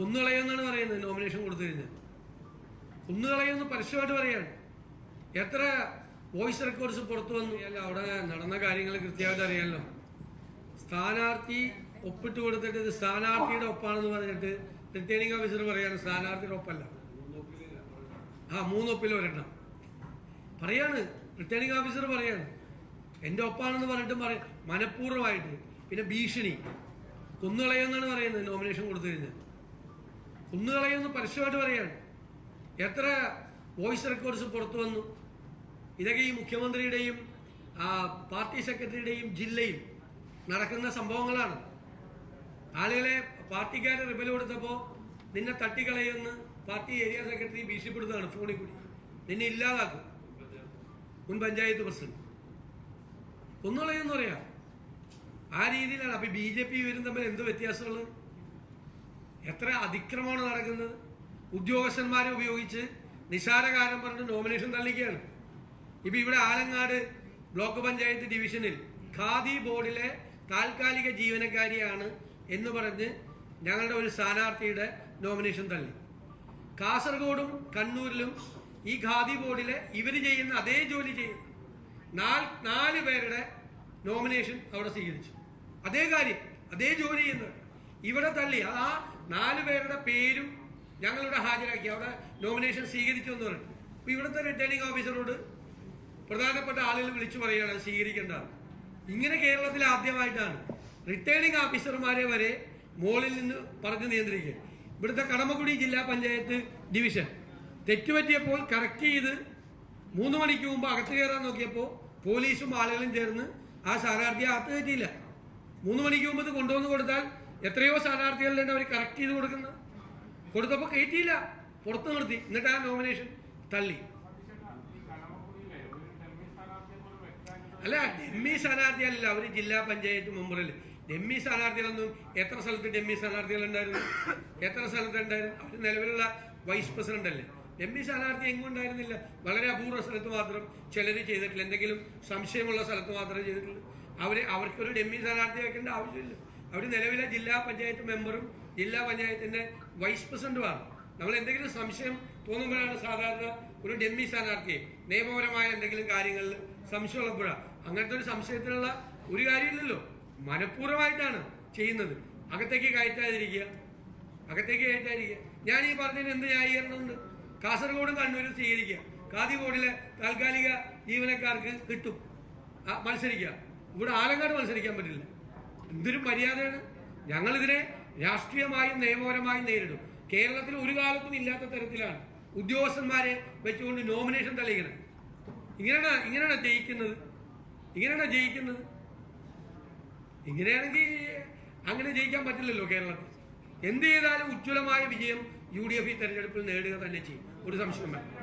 കൊന്നുകളയെന്നാണ് പറയുന്നത് നോമിനേഷൻ കൊടുത്തു കഴിഞ്ഞാൽ. കുന്നുകളയെന്ന് പരസ്യമായിട്ട് പറയാണ്. എത്ര വോയിസ് റെക്കോർഡ്സ് പുറത്തു വന്നു അല്ല അവിടെ നടന്ന കാര്യങ്ങൾ കൃത്യമായിട്ട് അറിയാമല്ലോ സ്ഥാനാർത്ഥി ഒപ്പിട്ട് കൊടുത്തിട്ട് ഇത് സ്ഥാനാർത്ഥിയുടെ ഒപ്പാണെന്ന് പറഞ്ഞിട്ട് റിട്ടേണിംഗ് ഓഫീസർ പറയാണ് സ്ഥാനാർത്ഥിയുടെ ഒപ്പല്ല. ആ മൂന്നൊപ്പിൽ ഒരെണ്ണം പറയാണ് റിട്ടേണിംഗ് ഓഫീസർ പറയാണ്. എന്റെ ഒപ്പാണെന്ന് പറഞ്ഞിട്ട് പറയും മനഃപൂർവമായിട്ട്. പിന്നെ ഭീഷണി. കൊന്നുകളയെന്നാണ് പറയുന്നത് നോമിനേഷൻ കൊടുത്തു കഴിഞ്ഞാൽ. കൊന്നുകളയെന്ന് പരസ്യമായിട്ട് പറയാണ് എത്ര വോയിസ് റെക്കോർഡ്സ് പുറത്തു വന്നു. ഇതൊക്കെ ഈ മുഖ്യമന്ത്രിയുടെയും പാർട്ടി സെക്രട്ടറിയുടെയും ജില്ലയിൽ നടക്കുന്ന സംഭവങ്ങളാണ്. ആളുകളെ പാർട്ടിക്കാരെ റിബൽ കൊടുത്തപ്പോൾ നിന്നെ തട്ടിക്കളയുമെന്ന് പാർട്ടി ഏരിയ സെക്രട്ടറി ഭീഷണിപ്പെടുന്നതാണ് ഫോണിൽ കൂടി. നിന്നെ ഇല്ലാതാക്കും. മുൻ പഞ്ചായത്ത് പ്രസിഡന്റ്. ഒന്നുകളയെന്ന് പറയാം. ആ രീതിയിലാണ്. അപ്പൊ ബി ജെ പി ഇവരും തമ്മിൽ എന്ത് വ്യത്യാസമുള്ളത്? എത്ര അതിക്രമമാണ് നടക്കുന്നത്? ഉദ്യോഗസ്ഥന്മാരെ ഉപയോഗിച്ച് നിസാരകാരം പറഞ്ഞ് നോമിനേഷൻ തള്ളിക്കുകയാണ് ഇപ്പൊ ഇവിടെ ആലങ്ങാട് ബ്ലോക്ക് പഞ്ചായത്ത് ഡിവിഷനിൽ ഖാദി ബോർഡിലെ താൽക്കാലിക ജീവനക്കാരിയാണ് എന്ന് പറഞ്ഞ് ഞങ്ങളുടെ ഒരു സ്ഥാനാർത്ഥിയുടെ നോമിനേഷൻ തള്ളി. കാസർഗോഡും കണ്ണൂരിലും ഈ ഖാദി ബോർഡിലെ ഇവർ ചെയ്യുന്ന അതേ ജോലി ചെയ്യുന്ന നാല് നാല് പേരുടെ നോമിനേഷൻ അവിടെ സ്വീകരിച്ചു. അതേ കാര്യം അതേ ജോലി ചെയ്യുന്നത്. ഇവിടെ തള്ളി. ആ നാല് പേരുടെ പേരും ഞങ്ങളിവിടെ ഹാജരാക്കി. അവിടെ നോമിനേഷൻ സ്വീകരിച്ചു എന്ന് പറഞ്ഞു. അപ്പൊ ഇവിടുത്തെ റിട്ടേണിംഗ് ഓഫീസറോട് പ്രധാനപ്പെട്ട ആളുകൾ വിളിച്ചു പറയുകയാണ് സ്വീകരിക്കേണ്ട. ഇങ്ങനെ കേരളത്തിൽ ആദ്യമായിട്ടാണ് റിട്ടേണിംഗ് ഓഫീസർമാരെ വരെ മോളിൽ നിന്ന് പറഞ്ഞ് നിയന്ത്രിക്കുക. ഇവിടുത്തെ കടമക്കുടി ജില്ലാ പഞ്ചായത്ത് ഡിവിഷൻ തെറ്റുപറ്റിയപ്പോൾ കറക്റ്റ് ചെയ്ത് മൂന്ന് മണിക്ക് മുമ്പ് അകത്ത് കയറാൻ നോക്കിയപ്പോൾ പോലീസും ആളുകളും ചേർന്ന് ആ സ്ഥാനാർത്ഥിയെ അകത്ത് കയറ്റിയില്ല. മൂന്ന് മണിക്ക് മുമ്പ് ഇത് കൊണ്ടുവന്ന് കൊടുത്താൽ എത്രയോ സ്ഥാനാർത്ഥികളിലുണ്ട് അവർ കറക്റ്റ് ചെയ്ത് കൊടുക്കുന്നത്. കൊടുത്തപ്പോൾ കയറ്റിയില്ല പുറത്ത് നിർത്തി. എന്നിട്ട് ആ നോമിനേഷൻ തള്ളി. അല്ല ഡെമ്മി സ്ഥാനാർത്ഥി അവർ ജില്ലാ പഞ്ചായത്ത് മെമ്പറിൽ ഡെമ്മി സ്ഥാനാർത്ഥികളൊന്നും എത്ര സ്ഥലത്ത് ഡെമ്മി സ്ഥാനാർത്ഥികൾ ഉണ്ടായിരുന്നു എത്ര സ്ഥലത്ത് ഉണ്ടായിരുന്നു അവർ നിലവിലുള്ള വൈസ് പ്രസിഡന്റ് അല്ലേ. ഡെമ്മി സ്ഥാനാർത്ഥി എങ്ങും ഉണ്ടായിരുന്നില്ല. വളരെ അപൂർവ സ്ഥലത്ത് മാത്രം ചിലർ ചെയ്തിട്ടില്ല. എന്തെങ്കിലും സംശയമുള്ള സ്ഥലത്ത് മാത്രമേ ചെയ്തിട്ടുള്ളൂ. അവർ അവർക്കൊരു ഡെമ്മി സ്ഥാനാർത്ഥി വെക്കേണ്ട ആവശ്യമില്ല. അവർ നിലവിലെ ജില്ലാ പഞ്ചായത്ത് മെമ്പറും ജില്ലാ പഞ്ചായത്തിന്റെ വൈസ് പ്രസിഡന്റുമാണ്. നമ്മൾ എന്തെങ്കിലും സംശയം തോന്നുമ്പോഴാണ് സാധാരണ ഒരു ഡെമ്മി സ്ഥാനാർത്ഥിയെ നിയമപരമായ എന്തെങ്കിലും കാര്യങ്ങളിൽ സംശയമുള്ളപ്പോഴാണ് അങ്ങനത്തെ ഒരു സംശയത്തിനുള്ള ഒരു കാര്യമില്ലല്ലോ. മനഃപൂർവമായിട്ടാണ് ചെയ്യുന്നത്. അകത്തേക്ക് കയറ്റാതിരിക്കുക. അകത്തേക്ക് കയറ്റാതിരിക്കുക. ഞാൻ ഈ പറഞ്ഞതിന് എന്ത് ന്യായീകരണമുണ്ട്? കാസർഗോഡും കണ്ണൂരും സ്വീകരിക്കുക. കാതികോടിലെ താൽക്കാലിക ജീവനക്കാർക്ക് കിട്ടും. മത്സരിക്കുക. ഇവിടെ ആലങ്കാട് മത്സരിക്കാൻ പറ്റില്ല. എന്തൊരു മര്യാദയാണ്? ഞങ്ങളിതിനെ രാഷ്ട്രീയമായും നിയമപരമായും നേരിടും. കേരളത്തിൽ ഒരു കാലത്തും ഇല്ലാത്ത തരത്തിലാണ് ഉദ്യോഗസ്ഥന്മാരെ വെച്ചുകൊണ്ട് നോമിനേഷൻ തള്ളിക്കുന്നത് ഇങ്ങനെയാണ് ഇങ്ങനെയാണ് ജയിക്കുന്നത്? ഇങ്ങനെയാണ് ജയിക്കുന്നത്? ഇങ്ങനെയാണെങ്കിൽ അങ്ങനെ ജയിക്കാൻ പറ്റില്ലല്ലോ കേരളത്തിൽ. എന്ത് ചെയ്താലും ഉജ്ജ്വലമായ വിജയം യു ഡി എഫ് ഈ തെരഞ്ഞെടുപ്പിൽ നേടുക തന്നെ ചെയ്യും. ഒരു സംശയം